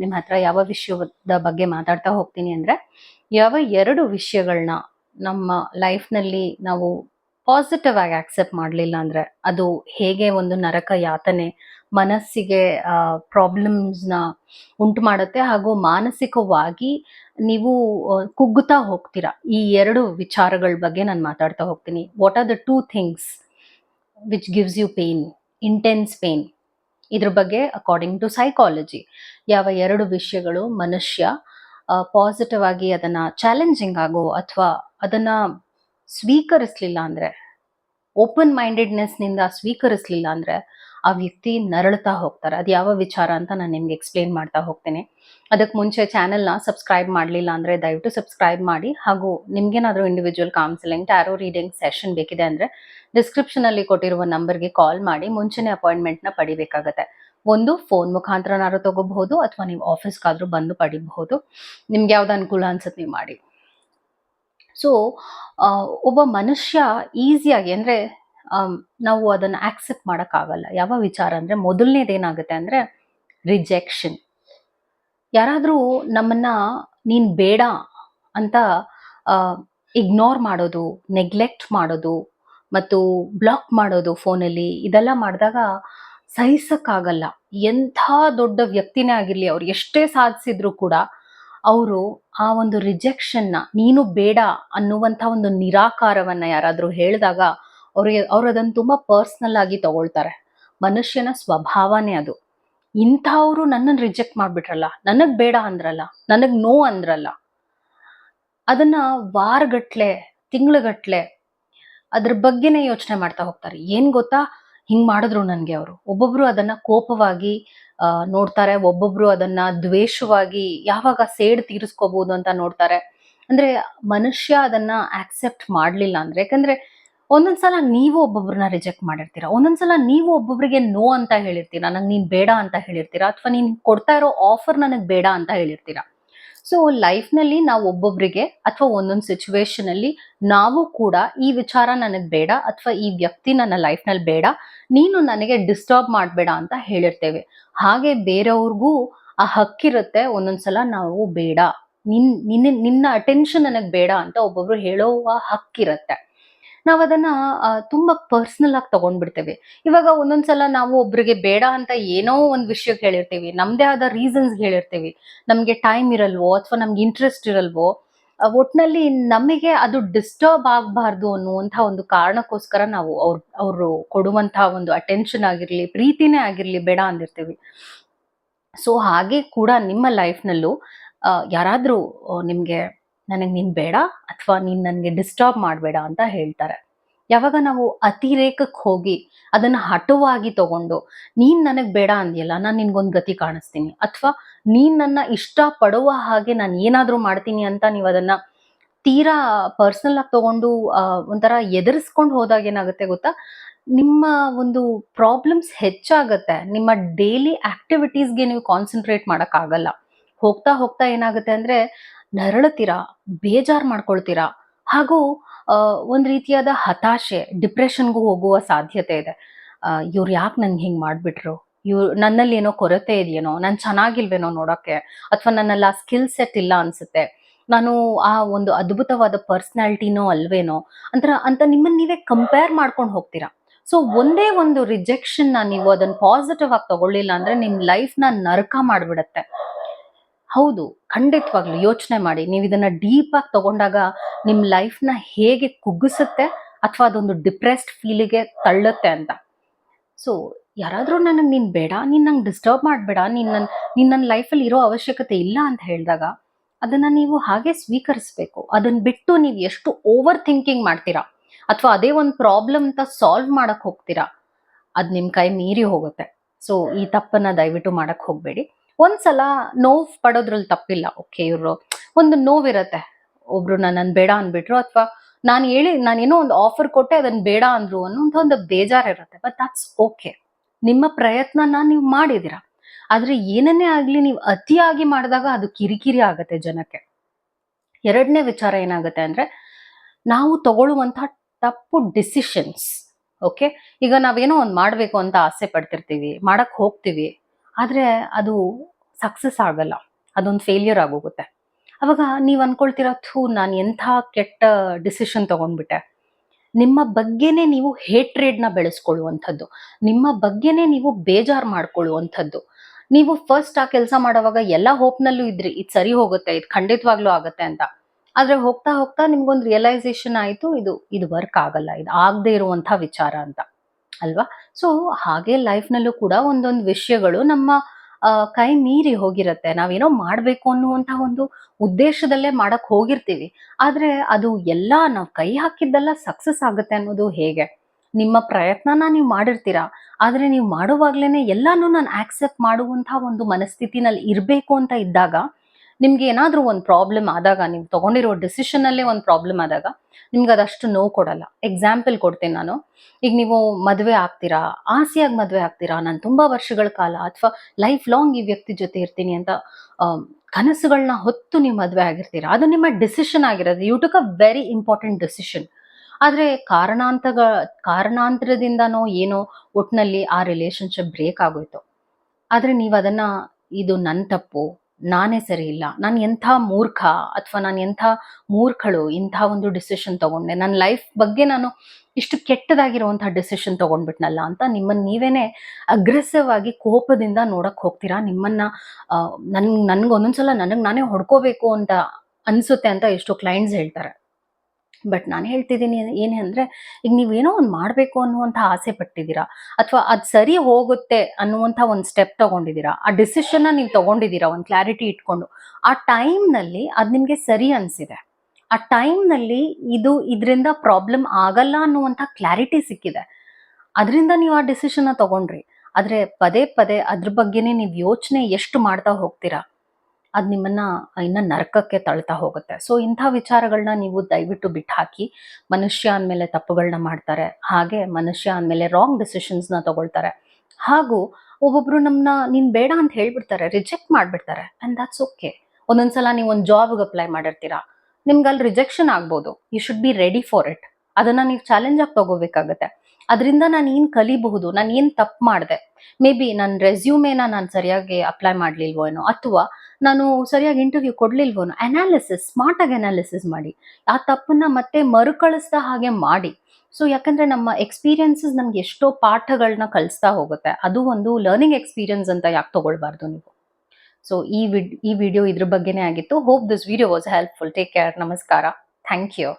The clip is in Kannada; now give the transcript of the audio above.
ನಿಮ್ಮ ಹತ್ರ ಯಾವ ವಿಷಯದ ಬಗ್ಗೆ ಮಾತಾಡ್ತಾ ಹೋಗ್ತೀನಿ ಅಂದರೆ, ಯಾವ ಎರಡು ವಿಷಯಗಳನ್ನ ನಮ್ಮ ಲೈಫ್ನಲ್ಲಿ ನಾವು ಪಾಸಿಟಿವ್ ಆಗಿ ಆಕ್ಸೆಪ್ಟ್ ಮಾಡಲಿಲ್ಲ ಅಂದರೆ, ಅದು ಹೇಗೆ ಒಂದು ನರಕ ಯಾತನೆ ಮನಸ್ಸಿಗೆ ಪ್ರಾಬ್ಲಮ್ಸ್ನ ಉಂಟು ಮಾಡುತ್ತೆ ಹಾಗೂ ಮಾನಸಿಕವಾಗಿ ನೀವು ಕುಗ್ಗುತ್ತಾ ಹೋಗ್ತೀರಾ? ಈ ಎರಡು ವಿಚಾರಗಳ ಬಗ್ಗೆ ನಾನು ಮಾತಾಡ್ತಾ ಹೋಗ್ತೀನಿ. What are the two things which gives you pain intense pain ಇದ್ರ ಬಗ್ಗೆ ಅಕಾರ್ಡಿಂಗ್ ಟು ಸೈಕಾಲಜಿ ಯಾವ ಎರಡು ವಿಷಯಗಳು ಮನುಷ್ಯ ಪಾಸಿಟಿವ್ ಆಗಿ ಅದನ್ನ ಚಾಲೆಂಜಿಂಗ್ ಆಗೋ ಅಥವಾ ಅದನ್ನ ಸ್ವೀಕರಿಸ್ಲಿಲ್ಲ ಅಂದ್ರೆ ಓಪನ್ ಮೈಂಡೆಡ್ನೆಸ್ನಿಂದ ಸ್ವೀಕರಿಸ್ಲಿಲ್ಲ ಅಂದ್ರೆ ಆ ವ್ಯಕ್ತಿ ನರಳ್ತಾ ಹೋಗ್ತಾರೆ. ಅದು ಯಾವ ವಿಚಾರ ಅಂತ ನಾನು ನಿಮ್ಗೆ ಎಕ್ಸ್ಪ್ಲೇನ್ ಮಾಡ್ತಾ ಹೋಗ್ತೇನೆ. ಅದಕ್ಕೆ ಮುಂಚೆ ಚಾನೆಲ್ನ ಸಬ್ಸ್ಕ್ರೈಬ್ ಮಾಡಲಿಲ್ಲ ಅಂದರೆ ದಯವಿಟ್ಟು ಸಬ್ಸ್ಕ್ರೈಬ್ ಮಾಡಿ. ಹಾಗೂ ನಿಮ್ಗೇನಾದರೂ individual counselling tarot reading session ಬೇಕಿದೆ ಅಂದರೆ ಡಿಸ್ಕ್ರಿಪ್ಷನಲ್ಲಿ ಕೊಟ್ಟಿರುವ ನಂಬರ್ಗೆ ಕಾಲ್ ಮಾಡಿ. ಮುಂಚೆನೇ ಅಪಾಯಿಂಟ್ಮೆಂಟ್ನ ಪಡಿಬೇಕಾಗತ್ತೆ. ಒಂದು ಫೋನ್ ಮುಖಾಂತರನಾದ್ರೂ ತಗೋಬಹುದು ಅಥವಾ ನೀವು ಆಫೀಸ್ಗಾದ್ರೂ ಬಂದು ಪಡಿಬಹುದು. ನಿಮ್ಗೆ ಯಾವ್ದು ಅನುಕೂಲ ಅನ್ಸುತ್ತೆ ನೀವು ಮಾಡಿ. ಸೊ ಒಬ್ಬ ಮನುಷ್ಯ ಈಸಿಯಾಗಿ ಅಂದರೆ ನಾವು ಅದನ್ನ ಆಕ್ಸೆಪ್ಟ್ ಮಾಡೋಕ್ಕಾಗಲ್ಲ. ಯಾವ ವಿಚಾರ ಅಂದರೆ ಮೊದಲನೇದೇನಾಗುತ್ತೆ ಅಂದರೆ ರಿಜೆಕ್ಷನ್ ಯಾರಾದರೂ ನಮ್ಮನ್ನ ನೀನು ಬೇಡ ಅಂತ ಇಗ್ನೋರ್ ಮಾಡೋದು ನೆಗ್ಲೆಕ್ಟ್ ಮಾಡೋದು ಮತ್ತು ಬ್ಲಾಕ್ ಮಾಡೋದು ಫೋನಲ್ಲಿ ಇದೆಲ್ಲ ಮಾಡಿದಾಗ ಸಹಿಸಕ್ಕಾಗಲ್ಲ. ಎಂಥ ದೊಡ್ಡ ವ್ಯಕ್ತಿನೇ ಆಗಿರಲಿ, ಅವ್ರು ಎಷ್ಟೇ ಸಾಧಿಸಿದ್ರು ಕೂಡ ಅವರು ಆ ಒಂದು ರಿಜೆಕ್ಷನ್ನ ನೀನು ಬೇಡ ಅನ್ನುವಂಥ ಒಂದು ನಿರಾಕಾರವನ್ನು ಯಾರಾದರೂ ಹೇಳಿದಾಗ ಅವ್ರಿಗೆ, ಅವ್ರು ಅದನ್ನು ತುಂಬ ಪರ್ಸ್ನಲ್ ಆಗಿ ತಗೊಳ್ತಾರೆ. ಮನುಷ್ಯನ ಸ್ವಭಾವನೇ ಅದು. ಇಂಥವ್ರು ನನ್ನನ್ನು ರಿಜೆಕ್ಟ್ ಮಾಡ್ಬಿಟ್ರಲ್ಲ, ನನಗೆ ಬೇಡ ಅಂದ್ರಲ್ಲ, ನನಗೆ ನೋ ಅಂದ್ರಲ್ಲ, ಅದನ್ನ ವಾರಗಟ್ಲೆ, ತಿಂಗಳುಗಟ್ಲೆ ಅದ್ರ ಬಗ್ಗೆನೇ ಯೋಚನೆ ಮಾಡ್ತಾ ಹೋಗ್ತಾರೆ. ಏನ್ ಗೊತ್ತಾ? ಹಿಂಗ್ ಮಾಡಿದ್ರು ನನಗೆ ಅವರು. ಒಬ್ಬೊಬ್ರು ಅದನ್ನ ಕೋಪವಾಗಿ ನೋಡ್ತಾರೆ, ಒಬ್ಬೊಬ್ರು ಅದನ್ನ ದ್ವೇಷವಾಗಿ ಯಾವಾಗ ಸೇಡ್ ತೀರಿಸ್ಕೋಬಹುದು ಅಂತ ನೋಡ್ತಾರೆ. ಅಂದ್ರೆ ಮನುಷ್ಯ ಅದನ್ನ ಆಕ್ಸೆಪ್ಟ್ ಮಾಡ್ಲಿಲ್ಲ ಅಂದ್ರೆ, ಯಾಕಂದ್ರೆ ಒಂದೊಂದ್ಸಲ ನೀವು ಒಬ್ಬೊಬ್ರನ್ನ ರಿಜೆಕ್ಟ್ ಮಾಡಿರ್ತೀರಾ? ಒಂದೊಂದ್ಸಲ ನೀವು ಒಬ್ಬೊಬ್ರಿಗೆ ನೋ ಅಂತ ಹೇಳಿರ್ತೀರಾ? ನಂಗೆ ನೀನ್ ಬೇಡ ಅಂತ ಹೇಳಿರ್ತೀರಾ? ಅಥವಾ ನೀನ್ ಕೊಡ್ತಾ ಇರೋ ಆಫರ್ ನನಗ್ ಬೇಡ ಅಂತ ಹೇಳಿರ್ತೀರಾ? ಸೊ ಲೈಫ್ನಲ್ಲಿ ನಾವು ಒಬ್ಬೊಬ್ರಿಗೆ ಅಥವಾ ಒಂದೊಂದು ಸಿಚುವೇಶನ್ ಅಲ್ಲಿ ನಾವು ಕೂಡ ಈ ವಿಚಾರ ನನಗ್ ಬೇಡ ಅಥವಾ ಈ ವ್ಯಕ್ತಿ ನನ್ನ ಲೈಫ್ನಲ್ಲಿ ಬೇಡ, ನೀನು ನನಗೆ ಡಿಸ್ಟರ್ಬ್ ಮಾಡಬೇಡ ಅಂತ ಹೇಳಿರ್ತೇವೆ. ಹಾಗೆ ಬೇರೆಯವ್ರಿಗೂ ಆ ಹಕ್ಕಿರುತ್ತೆ ಒಂದೊಂದ್ಸಲ ನಾವು ಬೇಡ. ನಿನ್, ನಿನ್ನ ನಿನ್ನ ಅಟೆನ್ಷನ್ ನನಗೆ ಬೇಡ ಅಂತ ಒಬ್ಬೊಬ್ರು ಹೇಳುವ ಹಕ್ಕಿರತ್ತೆ ನಾವು ಅದನ್ನ ತುಂಬಾ ಪರ್ಸನಲ್ ಆಗಿ ತಗೊಂಡ್ಬಿಡ್ತೇವೆ. ಇವಾಗ ಒಂದೊಂದ್ಸಲ ನಾವು ಒಬ್ರಿಗೆ ಬೇಡ ಅಂತ ಏನೋ ಒಂದು ವಿಷಯ ಹೇಳಿರ್ತೀವಿ, ನಮ್ದೇ ಆದ ರೀಸನ್ಸ್ ಹೇಳಿರ್ತೀವಿ. ನಮ್ಗೆ ಟೈಮ್ ಇರಲ್ವೋ ಅಥವಾ ನಮ್ಗೆ ಇಂಟ್ರೆಸ್ಟ್ ಇರಲ್ವೋ ಒಟ್ನಲ್ಲಿ ನಮಗೆ ಅದು ಡಿಸ್ಟರ್ಬ್ ಆಗಬಾರ್ದು ಅನ್ನುವಂಥ ಒಂದು ಕಾರಣಕ್ಕೋಸ್ಕರ ನಾವು ಅವ್ರ, ಅವರು ಕೊಡುವಂತಹ ಒಂದು ಅಟೆನ್ಷನ್ ಆಗಿರ್ಲಿ, ಪ್ರೀತಿನೇ ಆಗಿರ್ಲಿ ಬೇಡ ಅಂದಿರ್ತೀವಿ. ಸೊ ಹಾಗೆ ಕೂಡ ನಿಮ್ಮ ಲೈಫ್ನಲ್ಲೂ ಯಾರಾದರೂ ನಿಮಗೆ ನನಗೆ ನೀನು ಬೇಡ ಅಥವಾ ನೀನು ನನಗೆ ಡಿಸ್ಟರ್ಬ್ ಮಾಡಬೇಡ ಅಂತ ಹೇಳ್ತಾರೆ. ಯಾವಾಗ ನಾವು ಅತಿರೇಕಕ್ಕೆ ಹೋಗಿ ಅದನ್ನು ಹಠವಾಗಿ ತಗೊಂಡು, ನೀನು ನನಗೆ ಬೇಡ ಅಂದಿಯಲ್ಲ, ನಾನು ನಿನ್ಗೊಂದು ಗತಿ ಕಾಣಿಸ್ತೀನಿ. ಅಥವಾ ನೀನು ನನ್ನ ಇಷ್ಟ ಪಡುವ ಹಾಗೆ ನಾನು ಏನಾದರೂ ಮಾಡ್ತೀನಿ ಅಂತ ನೀವು ಅದನ್ನು ತೀರಾ ಪರ್ಸನಲ್ ಆಗಿ ತಗೊಂಡು ಒಂಥರ ಎದುರಿಸ್ಕೊಂಡು ಹೋದಾಗ ಏನಾಗುತ್ತೆ ಗೊತ್ತಾ? ನಿಮ್ಮ ಒಂದು ಪ್ರಾಬ್ಲಮ್ಸ್ ಹೆಚ್ಚಾಗತ್ತೆ. ನಿಮ್ಮ ಡೈಲಿ ಆಕ್ಟಿವಿಟೀಸ್ಗೆ ನೀವು ಕಾನ್ಸಂಟ್ರೇಟ್ ಮಾಡೋಕ್ಕಾಗಲ್ಲ ಹೋಗ್ತಾ ಹೋಗ್ತಾ ಏನಾಗುತ್ತೆ ಅಂದ್ರೆ ನರಳುತ್ತೀರಾ? ಬೇಜಾರು ಮಾಡ್ಕೊಳ್ತೀರಾ? ಹಾಗೂ ಒಂದು ರೀತಿಯಾದ ಹತಾಶೆ, ಡಿಪ್ರೆಷನ್ಗೂ ಹೋಗುವ ಸಾಧ್ಯತೆ ಇದೆ. ಇವ್ರು ಯಾಕೆ ನನ್ಗೆ ಹಿಂಗೆ ಮಾಡಿಬಿಟ್ರು? ಇವ್ ನನ್ನಲ್ಲಿ ಏನೋ ಕೊರತೆ ಇದೆಯೇನೋ? ನಾನು ಚೆನ್ನಾಗಿಲ್ವೇನೋ ನೋಡೋಕ್ಕೆ ಅಥವಾ ನನ್ನಲ್ಲಿ ಸ್ಕಿಲ್ ಸೆಟ್ ಇಲ್ಲ ಅನ್ಸುತ್ತೆ? ನಾನು ಆ ಒಂದು ಅದ್ಭುತವಾದ ಪರ್ಸ್ನಾಲಿಟಿನೋ ಅಲ್ವೇನೋ? ಅಂತರ, ಅಂತ ನಿಮ್ಮನ್ನ ನೀವೇ ಕಂಪೇರ್ ಮಾಡ್ಕೊಂಡು ಹೋಗ್ತೀರಾ? ಸೊ, ಒಂದೇ ಒಂದು ರಿಜೆಕ್ಷನ್ ನೀವು ಅದನ್ನ ಪಾಸಿಟಿವ್ ಆಗಿ ತಗೊಳ್ಳಿಲ್ಲ ಅಂದ್ರೆ ನಿಮ್ಮ ಲೈಫ್ನ ನರಕ ಮಾಡ್ಬಿಡತ್ತೆ. ಹೌದು, ಖಂಡಿತವಾಗ್ಲು ಯೋಚನೆ ಮಾಡಿ. ನೀವು ಇದನ್ನ ಡೀಪ್ ಆಗಿ ತಗೊಂಡಾಗ ನಿಮ್ ಲೈಫ್ನ ಹೇಗೆ ಕುಗ್ಗಿಸುತ್ತೆ ಅಥವಾ ಅದೊಂದು ಡಿಪ್ರೆಸ್ಡ್ ಫೀಲಿಗೆ ತಳ್ಳುತ್ತೆ ಅಂತ. ಸೊ ಯಾರಾದರೂ ನನಗೆ ನೀನು ಬೇಡ, ನೀನು ನಂಗೆ ಡಿಸ್ಟರ್ಬ್ ಮಾಡಬೇಡ, ನೀನ್ ನನ್ನ ನೀನು ನನ್ನ ಲೈಫಲ್ಲಿ ಇರೋ ಅವಶ್ಯಕತೆ ಇಲ್ಲ ಅಂತ ಹೇಳಿದಾಗ ಅದನ್ನ ನೀವು ಹಾಗೆ ಸ್ವೀಕರಿಸ್ಬೇಕು. ಅದನ್ನ ಬಿಟ್ಟು ನೀವು ಎಷ್ಟು ಓವರ್ ಥಿಂಕಿಂಗ್ ಮಾಡ್ತೀರಾ ಅಥವಾ ಅದೇ ಒಂದು ಪ್ರಾಬ್ಲಮ್ ಅಂತ ಸಾಲ್ವ್ ಮಾಡಕ್ ಹೋಗ್ತೀರಾ, ಅದು ನಿಮ್ಮ ಕೈ ಮೀರಿ ಹೋಗುತ್ತೆ. ಸೊ ಈ ತಪ್ಪನ್ನ ದಯವಿಟ್ಟು ಮಾಡಕ್ ಹೋಗ್ಬೇಡಿ. ಒಂದ್ಸಲ ನೋವು ಪಡೋದ್ರಲ್ಲಿ ತಪ್ಪಿಲ್ಲ. ಓಕೆ, ಇವರು ಒಂದು ನೋವಿರತ್ತೆ. ಒಬ್ರು ನನ್ನ ಬೇಡ ಅಂದ್ಬಿಟ್ರು ಅಥವಾ ನಾನು ಹೇಳಿ ನಾನೇನೋ ಒಂದು ಆಫರ್ ಕೊಟ್ಟೆ ಅದನ್ನ ಬೇಡ ಅಂದ್ರು ಅನ್ನೋಂಥ ಒಂದು ಬೇಜಾರಿರುತ್ತೆ. ಬಟ್ ದಟ್ಸ್ ಓಕೆ ನಿಮ್ಮ ಪ್ರಯತ್ನನ ನೀವು ಮಾಡಿದೀರಾ. ಆದ್ರೆ ಏನನ್ನೇ ಆಗ್ಲಿ ನೀವು ಅತಿಯಾಗಿ ಮಾಡಿದಾಗ ಅದು ಕಿರಿಕಿರಿ ಆಗತ್ತೆ ಜನಕ್ಕೆ. ಎರಡನೇ ವಿಚಾರ ಏನಾಗುತ್ತೆ ಅಂದ್ರೆ ನಾವು ತಗೊಳ್ಳುವಂತಹ ತಪ್ಪು ಡಿಸಿಷನ್ಸ್ ಓಕೆ? ಈಗ ನಾವೇನೋ ಒಂದು ಮಾಡಬೇಕು ಅಂತ ಆಸೆ ಪಡ್ತಿರ್ತೀವಿ, ಮಾಡಕ್ ಹೋಗ್ತೀವಿ ಆದ್ರೆ ಅದು ಸಕ್ಸಸ್ ಆಗಲ್ಲ. ಅದೊಂದು ಫೇಲ್ಯೂರ್ ಆಗೋಗುತ್ತೆ. ಅವಾಗ ನೀವು ಅನ್ಕೊಳ್ತೀರ, ಥೂ, ನಾನು ಎಂಥ ಕೆಟ್ಟ ಡಿಸಿಷನ್ ತಗೊಂಡ್ಬಿಟ್ಟೆ. ನಿಮ್ಮ ಬಗ್ಗೆನೇ ನೀವು ಹೇಟ್ರೇಡ್ನ ಬೆಳೆಸ್ಕೊಳ್ಳುವಂಥದ್ದು. ನಿಮ್ಮ ಬಗ್ಗೆನೇ ನೀವು ಬೇಜಾರು ಮಾಡ್ಕೊಳ್ಳುವಂಥದ್ದು. ನೀವು ಫಸ್ಟ್ ಆ ಕೆಲಸ ಮಾಡೋವಾಗ ಎಲ್ಲ ಹೋಪ್ನಲ್ಲೂ ಇದ್ರಿ, ಇದು ಸರಿ ಹೋಗುತ್ತೆ, ಇದು ಖಂಡಿತವಾಗ್ಲೂ ಆಗುತ್ತೆ ಅಂತ. ಆದ್ರೆ ಹೋಗ್ತಾ ಹೋಗ್ತಾ ನಿಮ್ಗೊಂದು ರಿಯಲೈಸೇಷನ್ ಆಯಿತು, ಇದು ಇದು ವರ್ಕ್ ಆಗಲ್ಲ, ಇದು ಆಗದೆ ಇರುವಂಥ ವಿಚಾರ ಅಂತ. ಅಲ್ವಾ? ಸೊ ಹಾಗೆ ಲೈಫ್ನಲ್ಲೂ ಕೂಡ ಒಂದೊಂದು ವಿಷಯಗಳು ನಮ್ಮ ಕೈ ಮೀರಿ ಹೋಗಿರುತ್ತೆ. ನಾವೇನೋ ಮಾಡ್ಬೇಕು ಅನ್ನುವಂಥ ಒಂದು ಉದ್ದೇಶದಲ್ಲೇ ಮಾಡಕ್ ಹೋಗಿರ್ತೀವಿ. ಆದ್ರೆ ಅದು ಎಲ್ಲ ನಾವು ಕೈ ಹಾಕಿದ್ದೆಲ್ಲ ಸಕ್ಸಸ್ ಆಗುತ್ತೆ ಅನ್ನೋದು ಹೇಗೆ? ನಿಮ್ಮ ಪ್ರಯತ್ನನ ನೀವು ಮಾಡಿರ್ತೀರಾ? ಆದ್ರೆ ನೀವು ಮಾಡುವಾಗ್ಲೇನೆ ಎಲ್ಲಾನು ನಾನು ಆಕ್ಸೆಪ್ಟ್ ಮಾಡುವಂಥ ಒಂದು ಮನಸ್ಥಿತಿನಲ್ಲಿ ಇರಬೇಕು ಅಂತ ಇದ್ದಾಗ ನಿಮ್ಗೆ ಏನಾದ್ರೂ ಒಂದು ಪ್ರಾಬ್ಲಮ್ ಆದಾಗ, ನೀವು ತಗೊಂಡಿರೋ ಡಿಸಿಷನ್ ಅಲ್ಲೇ ಒಂದು ಪ್ರಾಬ್ಲಮ್ ಆದಾಗ, ನಿಮ್ಗೆ ಅದಷ್ಟು ನೋವು ಕೊಡಲ್ಲ. ಎಕ್ಸಾಂಪಲ್ ಕೊಡ್ತೀನಿ ನಾನು. ಈಗ ನೀವು ಮದುವೆ ಆಗ್ತೀರಾ, ಆಸೆಯಾಗಿ ಮದುವೆ ಆಗ್ತೀರಾ, ನಾನು ತುಂಬಾ ವರ್ಷಗಳ ಕಾಲ ಅಥವಾ ಲೈಫ್ ಲಾಂಗ್ ಈ ವ್ಯಕ್ತಿ ಜೊತೆ ಇರ್ತೀನಿ ಅಂತ ಕನಸುಗಳನ್ನ ಹೊತ್ತು ನೀವು ಮದುವೆ ಆಗಿರ್ತೀರಾ? ಅದು ನಿಮ್ಮ ಡಿಸಿಷನ್ ಆಗಿರೋದು. You took a very important decision ಆದ್ರೆ ಕಾರಣಾಂತಗ, ಕಾರಣಾಂತರದಿಂದನೋ ಏನೋ ಒಟ್ನಲ್ಲಿ ಆ ರಿಲೇಶನ್ಶಿಪ್ ಬ್ರೇಕ್ ಆಗೋಯ್ತು. ಆದ್ರೆ ನೀವು ಅದನ್ನು, ಇದು ನನ್ನ ತಪ್ಪು ನಾನೇ ಸರಿ ಇಲ್ಲ. ನಾನು ಎಂಥ ಮೂರ್ಖ ಅಥವಾ ನಾನು ಎಂಥ ಮೂರ್ಖಳು ಇಂಥ ಒಂದು ಡಿಸಿಷನ್ ತಗೊಂಡೆ. ನನ್ನ ಲೈಫ್ ಬಗ್ಗೆ ನಾನು ಇಷ್ಟು ಕೆಟ್ಟದಾಗಿರುವಂತಹ ಡಿಸಿಷನ್ ತಗೊಂಡ್ಬಿಟ್ನಲ್ಲ ಅಂತ ನಿಮ್ಮನ್ನ ನೀವೇನೆ ಅಗ್ರೆಸಿವ್ ಆಗಿ ಕೋಪದಿಂದ ನೋಡಕ್ಕೆ ಹೋಗ್ತೀರಾ? ನಿಮ್ಮನ್ನ ಆ, ನನ್ ನನ್ಗೆ ಒಂದೊಂದ್ಸಲ ನನಗೆ ನಾನೇ ಹೊಡ್ಕೋಬೇಕು ಅಂತ ಅನ್ಸುತ್ತೆ ಅಂತ ಎಷ್ಟೋ ಕ್ಲೈಂಟ್ಸ್ ಹೇಳ್ತಾರೆ. ಬಟ್ ನಾನು ಹೇಳ್ತಿದ್ದೀನಿ ಏನು ಅಂದರೆ, ಈಗ ನೀವೇನೋ ಒಂದು ಮಾಡಬೇಕು ಅನ್ನುವಂಥ ಆಸೆ ಪಟ್ಟಿದ್ದೀರಾ? ಅಥವಾ ಅದು ಸರಿ ಹೋಗುತ್ತೆ ಅನ್ನುವಂಥ ಒಂದು ಸ್ಟೆಪ್ ತಗೊಂಡಿದ್ದೀರಾ? ಆ ಡಿಸಿಷನ್ನ ನೀವು ತಗೊಂಡಿದ್ದೀರಾ? ಒಂದು ಕ್ಲಾರಿಟಿ ಇಟ್ಕೊಂಡು. ಆ ಟೈಮ್ನಲ್ಲಿ ಅದು ನಿಮಗೆ ಸರಿ ಅನಿಸಿದೆ. ಆ ಟೈಮ್ನಲ್ಲಿ ಇದು ಇದರಿಂದ ಪ್ರಾಬ್ಲಮ್ ಆಗಲ್ಲ ಅನ್ನುವಂಥ ಕ್ಲಾರಿಟಿ ಸಿಕ್ಕಿದೆ. ಅದರಿಂದ ನೀವು ಆ ಡಿಸಿಷನ್ನ ತಗೊಂಡ್ರಿ. ಆದರೆ ಪದೇ ಪದೇ ಅದ್ರ ಬಗ್ಗೆನೇ ನೀವು ಯೋಚನೆ ಎಷ್ಟು ಮಾಡ್ತಾ ಹೋಗ್ತೀರಾ? ಅದು ನಿಮ್ಮನ್ನ ಇನ್ನ ನರಕಕ್ಕೆ ತಳ್ತಾ ಹೋಗುತ್ತೆ. ಸೊ ಇಂಥ ವಿಚಾರಗಳನ್ನ ನೀವು ದಯವಿಟ್ಟು ಬಿಟ್ಟು ಹಾಕಿ ಮನುಷ್ಯ ಅಂದಮೇಲೆ ತಪ್ಪುಗಳನ್ನ ಮಾಡ್ತಾರೆ, ಹಾಗೆ ಮನುಷ್ಯ ಅಂದಮೇಲೆ ರಾಂಗ್ ಡಿಸಿಷನ್ಸ್ನ ತಗೊಳ್ತಾರೆ. ಹಾಗೂ ಒಬ್ಬೊಬ್ರು ನಮ್ಮನ್ನ ನೀನ್ ಬೇಡ ಅಂತ ಹೇಳ್ಬಿಡ್ತಾರೆ ರಿಜೆಕ್ಟ್ ಮಾಡ್ಬಿಡ್ತಾರೆ ಅಂಡ್ ದಟ್ಸ್ ಓಕೆ ಒಂದೊಂದ್ಸಲ ನೀವು ಒಂದು ಜಾಬ್ಗೆ ಅಪ್ಲೈ ಮಾಡಿರ್ತೀರಾ ನಿಮ್ಗೆ ಅಲ್ಲಿ ರಿಜೆಕ್ಷನ್ ಆಗ್ಬೋದು. You should be ready for it ಅದನ್ನ ನೀವು ಚಾಲೆಂಜ್ ಆಗಿ ತಗೋಬೇಕಾಗತ್ತೆ. ಅದರಿಂದ ನಾನು ಏನು ಕಲಿಬಹುದು, ನಾನು ಏನು ತಪ್ಪು ಮಾಡಿದೆ? ಮೇ ಬಿ ನನ್ನ ರೆಸ್ಯೂಮೇನ ನಾನು ಸರಿಯಾಗಿ ಅಪ್ಲೈ ಮಾಡ್ಲಿಲ್ವೋ ಏನೋ, ಅಥವಾ ನಾನು ಸರಿಯಾಗಿ ಇಂಟರ್ವ್ಯೂ ಕೊಡ್ಲಿಲ್ವೋನು? ಅನಾಲಿಸಿಸ್ ಸ್ಮಾರ್ಟ್ ಆಗಿ ಅನಾಲಿಸಿಸ್ ಮಾಡಿ. ಆ ತಪ್ಪನ್ನ ಮತ್ತೆ ಮರುಕಳಿಸ್ದ ಹಾಗೆ ಮಾಡಿ. ಸೊ ಯಾಕಂದ್ರೆ ನಮ್ಮ ಎಕ್ಸ್ಪೀರಿಯನ್ಸಸ್ ನಮ್ಗೆ ಎಷ್ಟೋ ಪಾಠಗಳನ್ನ ಕಲಿಸ್ತಾ ಹೋಗುತ್ತೆ. ಅದು ಒಂದು ಲರ್ನಿಂಗ್ ಎಕ್ಸ್ಪೀರಿಯನ್ಸ್ ಅಂತ ಯಾಕೆ ತಗೊಳ್ಬಾರ್ದು ನೀವು? ಸೊ ಈ ವಿಡ್ ಈ ವಿಡಿಯೋ ಇದ್ರ ಬಗ್ಗೆನೇ ಆಗಿತ್ತು. Hope this video was helpful take care ನಮಸ್ಕಾರ. Thank you